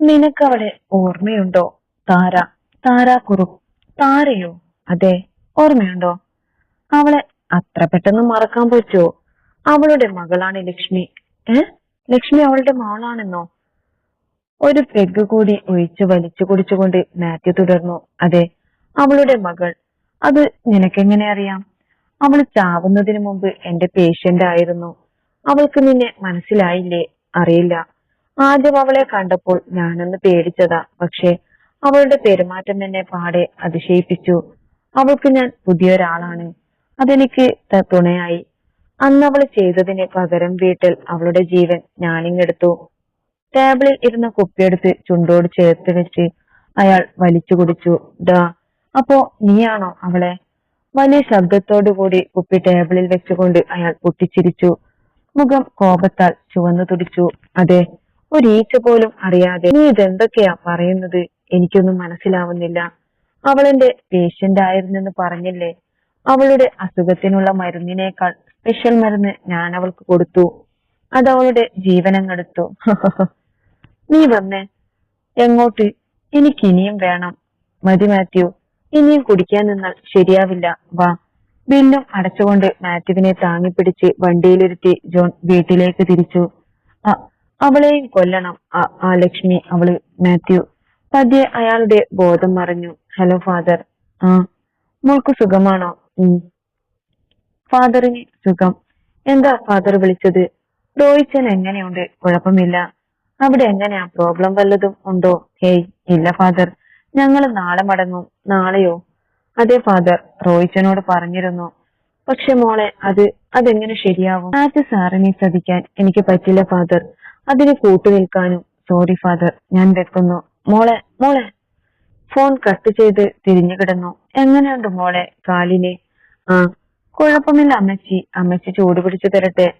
നിനക്കവളെ ഓർമ്മയുണ്ടോ? താര. താര കുറു. താരയോ? അതെ ഓർമ്മയുണ്ടോ? അവളെ അത്ര പെട്ടെന്ന് മറക്കാൻ പറ്റുമോ അവളുടെ മകളാണ് ലക്ഷ്മി. ഏ? ലക്ഷ്മി അവളുടെ മകളാണെന്നോ ഒരു പെഗ് കൂടി ഒഴിച്ചു വലിച്ചു കുടിച്ചുകൊണ്ട് മാത്യു തുടർന്നു. അതെ അവളുടെ മകൾ. അത് നിനക്കെങ്ങനെ അറിയാം? അവൾ ചാവുന്നതിന് മുമ്പ് എന്റെ പേഷ്യന്റ് ആയിരുന്നു. അവൾക്ക് നിന്നെ മനസ്സിലായില്ലേ? അറിയില്ല. ആദ്യം അവളെ കണ്ടപ്പോൾ ഞാനൊന്ന് പേടിച്ചതാ. പക്ഷെ അവളുടെ പെരുമാറ്റം എന്നെ പാടെ അതിശയിപ്പിച്ചു. അവൾക്ക് ഞാൻ പുതിയൊരാളാണ്. അതെനിക്ക് തുണയായി. അന്ന് അവൾ ചെയ്തതിന് പകരം വീട്ടിൽ അവളുടെ ജീവൻ ഞാനിങ്ങെടുത്തു. ടേബിളിൽ ഇരുന്ന കുപ്പിയെടുത്ത് ചുണ്ടോട് ചേർത്ത് വെച്ച് അയാൾ വലിച്ചു കുടിച്ചു. ദാ അപ്പോ നീയാണോ അവളെ? വലിയ ശബ്ദത്തോടു കൂടി കുപ്പി ടേബിളിൽ വെച്ചുകൊണ്ട് അയാൾ പൊട്ടിച്ചിരിച്ചു. മുഖം കോപത്താൽ ചുവന്നു തുടിച്ചു അതെ ഒരീച്ച പോലും അറിയാതെ നീ ഇതെന്തൊക്കെയാ പറയുന്നത്? എനിക്കൊന്നും മനസ്സിലാവുന്നില്ല. അവളെന്റെ പേഷ്യന്റ് ആയിരുന്നെന്ന് പറഞ്ഞില്ലേ? അവളുടെ അസുഖത്തിനുള്ള മരുന്നിനേക്കാൾ സ്പെഷ്യൽ മരുന്ന് ഞാൻ അവൾക്ക് കൊടുത്തു. അത് അവളുടെ ജീവനങ്ങെടുത്തു. നീ വന്നേ. എങ്ങോട്ട്? എനിക്ക് ഇനിയും വേണം. മതി മാത്യു. ഇനിയും കുടിക്കാൻ നിന്നാൽ ശരിയാവില്ല. വാ. ബില്ലും അടച്ചുകൊണ്ട് മാത്യുവിനെ താങ്ങിപ്പിടിച്ച് വണ്ടിയിലിരുത്തി ജോൺ വീട്ടിലേക്ക് തിരിച്ചു. അവളെയും കൊല്ലണം. ആ- ലക്ഷ്മി അവൾ മാത്യു. പതിയെ അയാളുടെ ബോധം മറിഞ്ഞു. ഹലോ ഫാദർ ആ മോൾക്ക് സുഖമാണോ? ഫാദറിന് സുഖം. എന്താ ഫാദർ വിളിച്ചത്? റോയിച്ചൻ എങ്ങനെയുണ്ട്? കുഴപ്പമില്ല. അവിടെ എങ്ങനെയാ? പ്രോബ്ലം വല്ലതും ഉണ്ടോ? ഹേയ് ഇല്ല ഫാദർ ഞങ്ങൾ നാളെ മടങ്ങും. നാളെയോ? അതെ ഫാദർ റോയിച്ചനോട് പറഞ്ഞിരുന്നു. പക്ഷെ മോളെ അത് അതെങ്ങനെ ശരിയാവും? ആദ്യ സാറിനെ ശ്രദ്ധിക്കാൻ എനിക്ക് പറ്റില്ല ഫാദർ അതിന് കൂട്ടുനിൽക്കാനും സോറി ഫാദർ ഞാൻ വെക്കുന്നു. മോളെ മോളെ. ഫോൺ കട്ട് ചെയ്ത് തിരിഞ്ഞു കിടന്നു. എങ്ങനെയുണ്ട് മോളെ കാലിനെ? ആ കുഴപ്പമില്ല അമ്മച്ചി. അമ്മച്ചി ചൂട് പിടിച്ചു തരട്ടെ.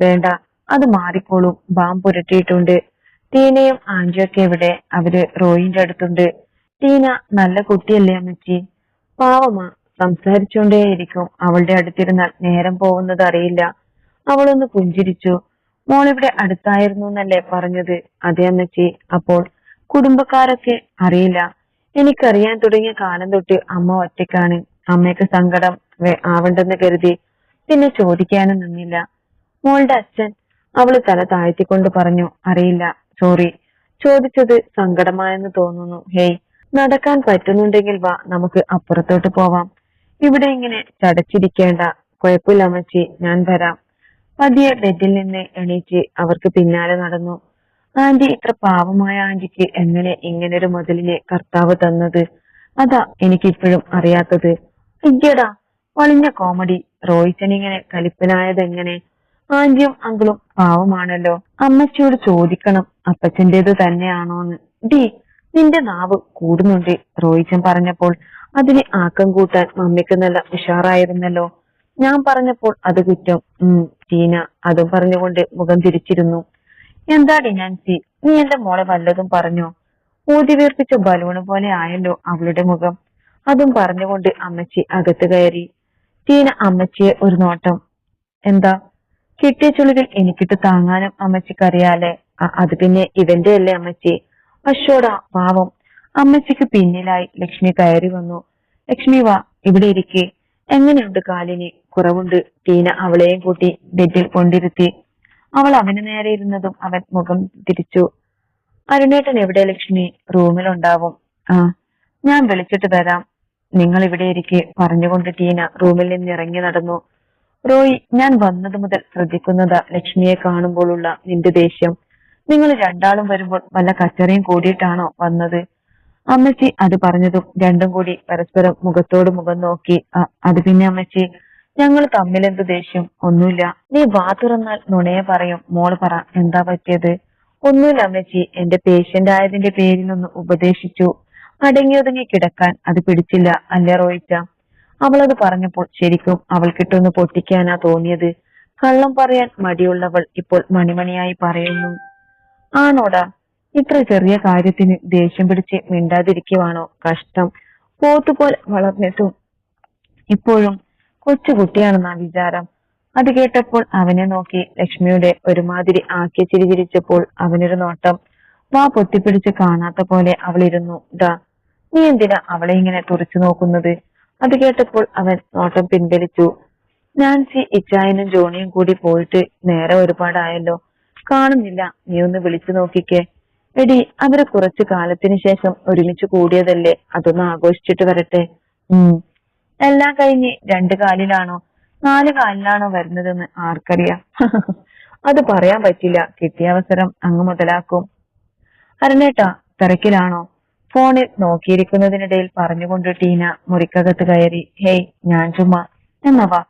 വേണ്ട അത് മാറിക്കോളും. ബാം പുരട്ടിയിട്ടുണ്ട്. ടീനയും ആൻജിയൊക്കെ എവിടെ അവർ റോയിന്റെ അടുത്തുണ്ട്. ടീന നല്ല കുട്ടിയല്ലേ അമ്മച്ചി? പാവമാ. സംസാരിച്ചുകൊണ്ടേയിരിക്കും. അവളുടെ അടുത്തിരുന്നാൽ നേരം പോകുന്നത് അറിയില്ല. അവളൊന്ന് പുഞ്ചിരിച്ചു. മോളിവിടെ അടുത്തായിരുന്നു എന്നല്ലേ പറഞ്ഞത്? അതെ അമ്മച്ചി. അപ്പോൾ കുടുംബക്കാരൊക്കെ അറിയില്ല. എനിക്കറിയാൻ തുടങ്ങിയ കാലം തൊട്ട് അമ്മ ഒറ്റയ്ക്കാണ്. അമ്മയ്ക്ക് സങ്കടം ആവണ്ടെന്ന് കരുതി പിന്നെ ചോദിക്കാനും നിന്നില്ല. മോളുടെ അച്ഛൻ അവൾ തല താഴ്ത്തിക്കൊണ്ട് പറഞ്ഞു അറിയില്ല സോറി. ചോദിച്ചത് സങ്കടമായെന്ന് തോന്നുന്നു. ഹേയ് നടക്കാൻ പറ്റുന്നുണ്ടെങ്കിൽ വാ നമുക്ക് അപ്പുറത്തോട്ട് പോവാം. ഇവിടെ ഇങ്ങനെ ചടച്ചിരിക്കേണ്ട. കുഴപ്പമില്ല അമ്മച്ചി ഞാൻ വരാം. പതിയെ ബെഡിൽ നിന്ന് എണീറ്റ് അവർക്ക് പിന്നാലെ നടന്നു. ആന്റി ഇത്ര പാവമായ ആന്റിക്ക് എങ്ങനെ ഇങ്ങനൊരു മുതലിനെ കർത്താവ് തന്നത്? അതാ എനിക്കിപ്പോഴും അറിയാത്തത്. ഇയ്യടാ വളിഞ്ഞ കോമഡി. റോയിച്ചനിങ്ങനെ കലിപ്പനായത് എങ്ങനെ ആന്റിയും അങ്കിളും പാവമാണല്ലോ. അമ്മച്ചിയോട് ചോദിക്കണം. അപ്പച്ചന്റേത് തന്നെയാണോന്ന്. ഡി നിന്റെ നാവ് കൂടുന്നുണ്ട് റോയിച്ചൻ പറഞ്ഞപ്പോൾ. അതിന് ആക്കം കൂട്ടാൻ മമ്മിക്ക് നല്ല ഉഷാറായിരുന്നല്ലോ. ഞാൻ പറഞ്ഞപ്പോൾ അത് കുറ്റം. ഉം ടീന അതും പറഞ്ഞുകൊണ്ട് മുഖം തിരിച്ചിരുന്നു. എന്താടി നാൻസി? നീ എന്റെ മോളെ വല്ലതും പറഞ്ഞോ? ഊതി വീർപ്പിച്ച ബലൂണ് പോലെ ആയല്ലോ അവളുടെ മുഖം. അതും പറഞ്ഞുകൊണ്ട് അമ്മച്ചി അകത്ത് കയറി. ടീന അമ്മച്ചിയെ ഒരു നോട്ടം. എന്താ? കിട്ടിയ ചുളിവിൽ എനിക്കിട്ട് താങ്ങാനും അമ്മച്ചിക്കറിയാലേ. അത് പിന്നെ ഇവന്റെ അല്ലേ അമ്മച്ചി? അശോടാ പാവം. അമ്മച്ചിക്ക് പിന്നിലായി ലക്ഷ്മി കയറി വന്നു. ലക്ഷ്മി വാ ഇവിടെ ഇരിക്കെ. എങ്ങനെയുണ്ട് കാലിന്? കുറവുണ്ട്. ടീന അവളെയും കൂട്ടി ബെഡിൽ കൊണ്ടിരുത്തി. അവൾ അവന് നേരെ ഇരുന്നതും അവൻ മുഖം തിരിച്ചു. അരുണേട്ടൻ എവിടെ ലക്ഷ്മി? റൂമിലുണ്ടാവും. ആ ഞാൻ വിളിച്ചിട്ട് വരാം. നിങ്ങൾ ഇവിടെ ഇരിക്കെ പറഞ്ഞുകൊണ്ട് ടീന റൂമിൽ നിന്ന് ഇറങ്ങി നടന്നു. റോയ് ഞാൻ വന്നത് മുതൽ ശ്രദ്ധിക്കുന്നതാ ലക്ഷ്മിയെ കാണുമ്പോഴുള്ള നിന്റെ ദേഷ്യം. നിങ്ങൾ രണ്ടാളും വരുമ്പോൾ വല്ല കച്ചറയും കൂടിയിട്ടാണോ വന്നത്? അമ്മച്ചി അത് പറഞ്ഞതും രണ്ടും കൂടി പരസ്പരം മുഖത്തോട് മുഖം നോക്കി. അത് പിന്നെ അമ്മച്ചി ഞങ്ങൾ തമ്മിലെന്ത് ദേഷ്യം? ഒന്നുമില്ല. നീ വാ തുറന്നാൽ നുണയെ പറയും. മോൾ പറ എന്താ പറ്റിയത്? ഒന്നുമില്ല അമ്മച്ചി. എന്റെ പേഷ്യന്റ് ആയതിന്റെ പേരിലൊന്ന് ഉപദേശിച്ചു. അടങ്ങി ഒതുങ്ങി കിടക്കാൻ അത് പിടിച്ചില്ല അല്ലേ റോയിച്ച? അവളത് പറഞ്ഞപ്പോൾ ശരിക്കും അവൾക്കിട്ടൊന്ന് പൊട്ടിക്കാനാ തോന്നിയത്. കള്ളം പറയാൻ മടിയുള്ളവൾ ഇപ്പോൾ മണിമണിയായി പറയുന്നു. ആണോടാ ഇത്ര ചെറിയ കാര്യത്തിന് ദേഷ്യം പിടിച്ച് മിണ്ടാതിരിക്കുവാണോ കഷ്ടം? പോത്തുപോലെ വളർന്നിട്ടും ഇപ്പോഴും കൊച്ചുകുട്ടിയാണെന്നാ വിചാരം. അത് കേട്ടപ്പോൾ അവനെ നോക്കി ലക്ഷ്മിയുടെ ഒരുമാതിരി ആക്കി ചിരിചിരിച്ചപ്പോൾ അവനൊരു നോട്ടം. വാ പൊത്തിപ്പിടിച്ച് കാണാത്ത പോലെ അവളിരുന്നു. ദാ നീ എന്തിനാ അവളെ ഇങ്ങനെ തുറച്ചു നോക്കുന്നത്? അത് കേട്ടപ്പോൾ അവൻ നോട്ടം പിൻവലിച്ചു. നാൻസി ഇച്ചായനും ജോണിയും കൂടി പോയിട്ട് നേരെ ഒരുപാടായല്ലോ. കാണുന്നില്ല. നീ ഒന്ന് വിളിച്ചു നോക്കിക്കേ. എടി അവർ കുറച്ചു കാലത്തിന് ശേഷം ഒരുമിച്ച് കൂടിയതല്ലേ? അതൊന്ന് ആഘോഷിച്ചിട്ട് വരട്ടെ. ഉം. എല്ലാം കഴിഞ്ഞ് രണ്ടു കാലിലാണോ? നാല് കാലിലാണോ വരുന്നതെന്ന് ആർക്കറിയാം. അത് പറയാൻ പറ്റില്ല. കിട്ടിയ അവസരം അങ്ങ് മുതലാക്കും. അരണേട്ട തിരക്കിലാണോ? ഫോണിൽ നോക്കിയിരിക്കുന്നതിനിടയിൽ പറഞ്ഞുകൊണ്ട് ടീന മുറിക്കകത്ത് കയറി ഹേയ് ഞാൻ ചുമ്മാ. എന്നവാ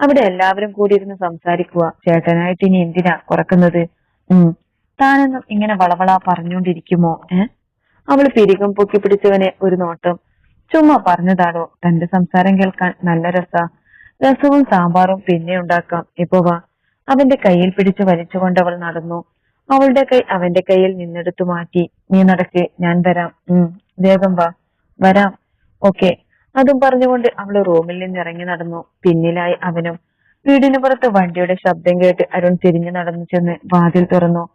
അവിടെ എല്ലാവരും കൂടി ഇരുന്ന് സംസാരിക്കുക ചേട്ടനായിട്ട് ഇനി എന്തിനാ കുറക്കുന്നത്? ഉം. താനൊന്നും ഇങ്ങനെ വളവള പറഞ്ഞുകൊണ്ടിരിക്കുമോ ഏ? അവൾ പിരികം പൊക്കി പിടിച്ചവനെ ഒരു നോട്ടം ചുമ്മാ പറഞ്ഞതാണോ? തന്റെ സംസാരം കേൾക്കാൻ നല്ല രസ. രസവും സാമ്പാറും പിന്നെ ഉണ്ടാക്കാം. ഇപ്പൊ വാ. അവന്റെ കയ്യിൽ പിടിച്ചു വലിച്ചുകൊണ്ട് അവൾ നടന്നു. അവളുടെ കൈ അവന്റെ കയ്യിൽ നിന്നെടുത്തു മാറ്റി. നീ നടക്ക് ഞാൻ വരാം. ഉം വേഗം വാ. വരാം. ഓക്കെ. അതും പറഞ്ഞുകൊണ്ട് അവൾ റൂമിൽ നിന്ന് ഇറങ്ങി നടന്നു. പിന്നിലായി അവനും. വീടിന് പുറത്ത് വണ്ടിയുടെ ശബ്ദം കേട്ട് അരുൺ തിരിഞ്ഞു നടന്നു ചെന്ന് വാതിൽ തുറന്നു.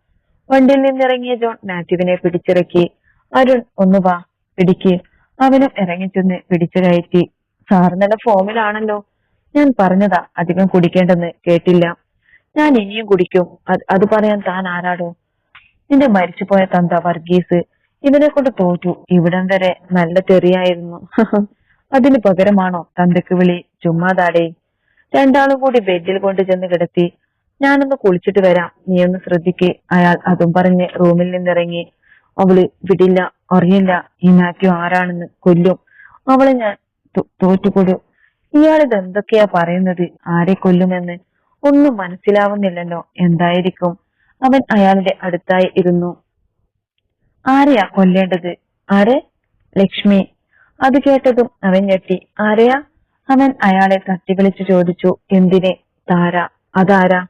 വണ്ടിയിൽ നിന്നിറങ്ങിയ ജോൺ മാത്യുവിനെ പിടിച്ചിറക്കി. അരുൺ ഒന്ന് വാ. പിടിക്ക്. അവനും ഇറങ്ങിച്ചെന്ന് പിടിച്ചു കയറ്റി. സാർ നല്ല ഫോമിലാണല്ലോ. ഞാൻ പറഞ്ഞതാ അധികം കുടിക്കേണ്ടെന്ന് കേട്ടില്ല. ഞാൻ ഇനിയും കുടിക്കും. അത് പറയാൻ താൻ ആരാടോ? നിന്റെ മരിച്ചുപോയ തന്ത വർഗീസ് ഇവനെ കൊണ്ട് തോറ്റു. ഇവിടം വരെ നല്ല തെറിയായിരുന്നു. അതിന് പകരമാണോ തന്തക്ക് വിളി? ചുമ്മാതാടേ. രണ്ടാളും കൂടി ബെഡിൽ കൊണ്ട് ചെന്ന് കിടത്തി. ഞാനൊന്ന് കുളിച്ചിട്ട് വരാം. നീ ഒന്ന് ശ്രദ്ധിക്കേ. അയാൾ അതും പറഞ്ഞ് റൂമിൽ നിന്നിറങ്ങി. അവൾ വിടില്ല അറിയില്ല ഈ മാത്യു ആരാണെന്ന് കൊല്ലും. അവളെ ഞാൻ തോറ്റുകൊടു ഇയാളിത് എന്തൊക്കെയാ പറയുന്നത്? ആരെ കൊല്ലുമെന്ന് ഒന്നും മനസ്സിലാവുന്നില്ലല്ലോ. എന്തായിരിക്കും? അവൻ അയാളുടെ അടുത്തായി ഇരുന്നു. ആരെയാ കൊല്ലേണ്ടത്? ആരെ? ലക്ഷ്മി. അത് കേട്ടതും അവൻ ഞെട്ടി. ആരെയാ? അവൻ അയാളെ തട്ടി വിളിച്ചു ചോദിച്ചു. എന്തിനെ? താര. അതാരാ?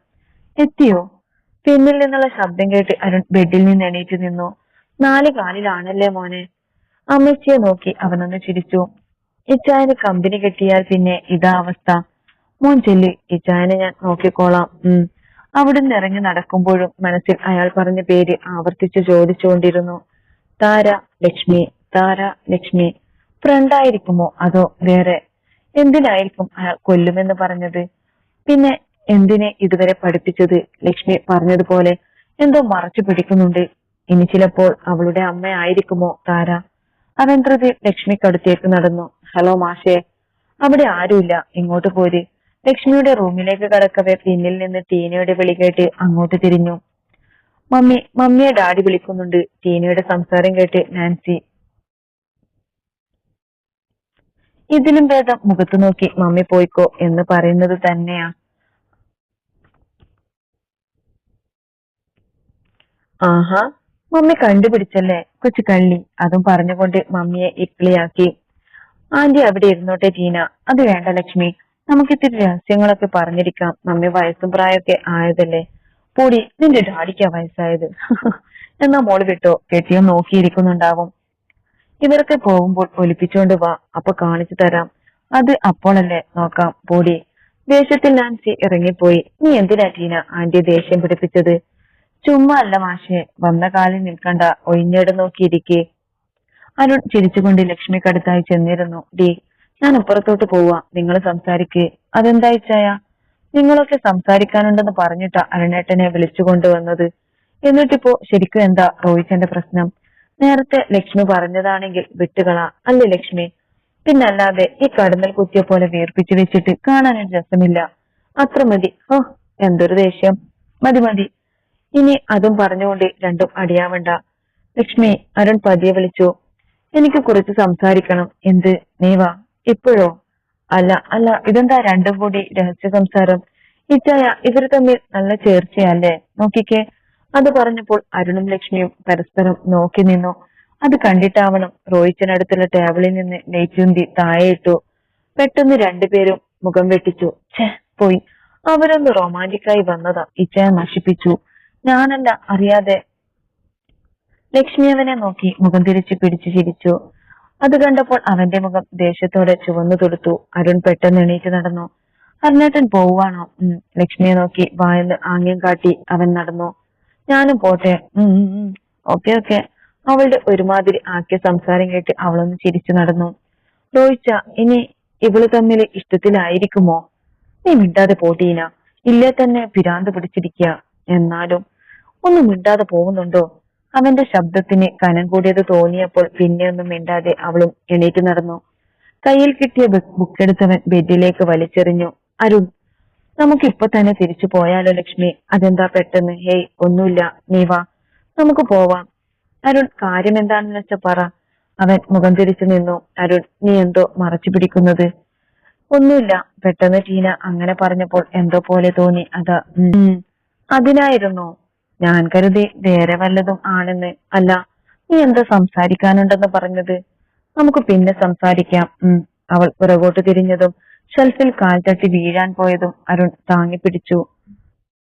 എത്തിയോ? പിന്നിൽ നിന്നുള്ള ശബ്ദം കേട്ട് അരുൺ ബെഡിൽ നിന്ന് എണീറ്റ് നിന്നു. നാല് കാലിലാണല്ലേ മോനെ? അമ്മച്ചിയെ നോക്കി അവനൊന്ന് ചിരിച്ചു. ഇച്ചായന് കമ്പനി കിട്ടിയാൽ പിന്നെ ഇതാ അവസ്ഥ. മോൻ ചെല്ലി ഇച്ചായനെ ഞാൻ നോക്കിക്കോളാം. ഉം. അവിടുന്ന് ഇറങ്ങി നടക്കുമ്പോഴും മനസ്സിൽ അയാൾ പറഞ്ഞ പേര് ആവർത്തിച്ചു ചോദിച്ചുകൊണ്ടിരുന്നു. താര ലക്ഷ്മി താര ലക്ഷ്മി. ഫ്രണ്ടായിരിക്കുമോ അതോ വേറെ? എന്തിനായിരിക്കും അയാൾ കൊല്ലുമെന്ന് പറഞ്ഞത്? പിന്നെ എന്തിനെ ഇതുവരെ പഠിപ്പിച്ചത്? ലക്ഷ്മി പറഞ്ഞതുപോലെ എന്തോ മറച്ചു പിടിക്കുന്നുണ്ട്. ഇനി ചിലപ്പോൾ അവളുടെ അമ്മയായിരിക്കുമോ താര? അവൻ പ്രതി ലക്ഷ്മിക്കടുത്തേക്ക് നടന്നു. ഹലോ മാഷേ. അവിടെ ആരുമില്ല. ഇങ്ങോട്ട് പോര്. ലക്ഷ്മിയുടെ റൂമിലേക്ക് കടക്കവേ പിന്നിൽ നിന്ന് ടീനയുടെ വിളി കേട്ട് അങ്ങോട്ട് തിരിഞ്ഞു. മമ്മി മമ്മിയെ ഡാഡി വിളിക്കുന്നുണ്ട്. ടീനയുടെ സംസാരം കേട്ട് നാൻസി. ഇതിലും ഭേദം മുഖത്ത് നോക്കി മമ്മി പോയിക്കോ എന്ന് പറയുന്നത് തന്നെയാ. ആഹാ മമ്മി കണ്ടുപിടിച്ചല്ലേ? കൊച്ചു കള്ളി അതും പറഞ്ഞുകൊണ്ട് മമ്മിയെ ഇക്ലിയാക്കി ആന്റി അവിടെ ഇരുന്നോട്ടെ ജീന. അത് വേണ്ട ലക്ഷ്മി. നമുക്കിത്തിരി രഹസ്യങ്ങളൊക്കെ പറഞ്ഞിരിക്കാം. മമ്മി വയസ്സും പ്രായമൊക്കെ ആയതല്ലേ. പൊടി നിന്റെ ഡാഡിക്കാ വയസ്സായത്. എന്നാ മോൾ വിട്ടോ? കെട്ടിയോ നോക്കിയിരിക്കുന്നുണ്ടാവും. ഇവരൊക്കെ പോകുമ്പോൾ ഒലിപ്പിച്ചോണ്ട് വാ. അപ്പൊ കാണിച്ചു തരാം. അത് അപ്പോഴല്ലേ നോക്കാം. പോടി. ദേഷ്യത്തിൽ നാൻസി ഇറങ്ങിപ്പോയി. നീ എന്തിനാ ടീന ആന്റി ദേഷ്യം പിടിപ്പിച്ചത്? ചുമ്മാ അല്ല മാഷെ. വന്ന കാലിൽ നിൽക്കണ്ട. ഒഴിഞ്ഞേട് നോക്കിയിരിക്കെ. അരുൺ ചിരിച്ചുകൊണ്ട് ലക്ഷ്മിക്കടുത്തായി ചെന്നിരുന്നു. ഡി ഞാൻ അപ്പുറത്തോട്ട് പോവാ. നിങ്ങൾ സംസാരിക്കേ. അതെന്തായിച്ചായ നിങ്ങളൊക്കെ സംസാരിക്കാനുണ്ടെന്ന് പറഞ്ഞിട്ടാ അരുണേട്ടനെ വിളിച്ചുകൊണ്ടുവന്നത് എന്നിട്ടിപ്പോ ശരിക്കും എന്താ റോയിച്ചന്റെ പ്രശ്നം? നേരത്തെ ലക്ഷ്മി പറഞ്ഞതാണെങ്കിൽ വിട്ടുകള. അല്ലേ ലക്ഷ്മി? പിന്നല്ലാതെ ഈ കടന്നൽ കുത്തിയ പോലെ വീർപ്പിച്ചു വെച്ചിട്ട് കാണാനൊരു രസമില്ല. അത്ര മതി. ഓ എന്തൊരു ദേഷ്യം. മതി മതി. ഇനി അതും പറഞ്ഞുകൊണ്ട് രണ്ടും അടിയാവണ്ട. ലക്ഷ്മി അരുൺ പതിയെ വിളിച്ചു. എനിക്ക് കുറച്ച് സംസാരിക്കണം. എന്ത്? നീ വാ ഇപ്പോഴോ? അല്ല അല്ല ഇതെന്താ രണ്ടും കൂടി രഹസ്യ സംസാരം? ഇച്ചായ ഇവർ തമ്മിൽ നല്ല ചേർച്ചയല്ലേ? നോക്കിക്കേ. അത് പറഞ്ഞപ്പോൾ അരുണും ലക്ഷ്മിയും പരസ്പരം നോക്കി നിന്നു. അത് കണ്ടിട്ടാവണം റോയിച്ചനടുത്തുള്ള ടേബിളിൽ നിന്ന് നെയ്ച്ചുന്തി താഴെയിട്ടു പെട്ടെന്ന് രണ്ടുപേരും മുഖം വെട്ടിച്ചു. ഛേ പോയി. അവരൊന്ന് റൊമാന്റിക്കായി വന്നതാ. ഇച്ചയെ നശിപ്പിച്ചു. ഞാനല്ല അറിയാതെ. ലക്ഷ്മി അവനെ നോക്കി മുഖം തിരിച്ചു പിടിച്ചു ചിരിച്ചു. അത് കണ്ടപ്പോൾ അവന്റെ മുഖം ദേഷ്യത്തോടെ ചുവന്നു തൊടുത്തു. അരുൺ പെട്ടെന്ന് എണീറ്റ് നടന്നു. അരുണേട്ടൻ പോവാണോ ലക്ഷ്മിയെ നോക്കി വായെന്ന് ആംഗ്യം കാട്ടി അവൻ നടന്നു. ഞാനും പോട്ടെ. Okay okay. അവളുടെ ഒരുമാതിരി ആക്കിയ സംസാരം കേട്ട് അവളൊന്ന് ചിരിച്ചു നടന്നു. റോയിച്ച ഇനി ഇവൾ തമ്മിൽ ഇഷ്ടത്തിലായിരിക്കുമോ? നീ മിണ്ടാതെ പോട്ടീന. ഇല്ലേ തന്നെ പിരാന്ത് പിടിച്ചിരിക്കുക എന്നാലും ഒന്നും മിണ്ടാതെ പോകുന്നുണ്ടോ? അവന്റെ ശബ്ദത്തിന് കനം കൂടിയത് തോന്നിയപ്പോൾ പിന്നെ ഒന്നും മിണ്ടാതെ അവളും എണീറ്റ് നടന്നു. കയ്യിൽ കിട്ടിയ ബുക്ക് ബുക്കെടുത്തവൻ ബെഡിലേക്ക് വലിച്ചെറിഞ്ഞു. അരുൺ നമുക്ക് ഇപ്പൊ തന്നെ തിരിച്ചു പോയാലോ ലക്ഷ്മി? അതെന്താ പെട്ടെന്ന്? ഹേയ് ഒന്നുമില്ല. നീ വാ. നമുക്ക് പോവാം. അരുൺ കാര്യം എന്താണെന്ന് വെച്ച പറ. അവൻ മുഖം തിരിച്ചു നിന്നു. അരുൺ നീ എന്തോ മറച്ചു പിടിക്കുന്നത്? ഒന്നുമില്ല. പെട്ടെന്ന് ടീന അങ്ങനെ പറഞ്ഞപ്പോൾ എന്തോ പോലെ തോന്നി. അതാ. അതിനായിരുന്നോ? ഞാൻ കരുതി വേറെ വല്ലതും ആണെന്ന്. അല്ല നീ എന്താ സംസാരിക്കാനുണ്ടെന്ന് പറഞ്ഞത്? നമുക്ക് പിന്നെ സംസാരിക്കാം. അവൾ പുറകോട്ട് തിരിഞ്ഞതും ഷെൽഫിൽ കാൽ തട്ടി വീഴാൻ പോയതും അരുൺ താങ്ങി പിടിച്ചു.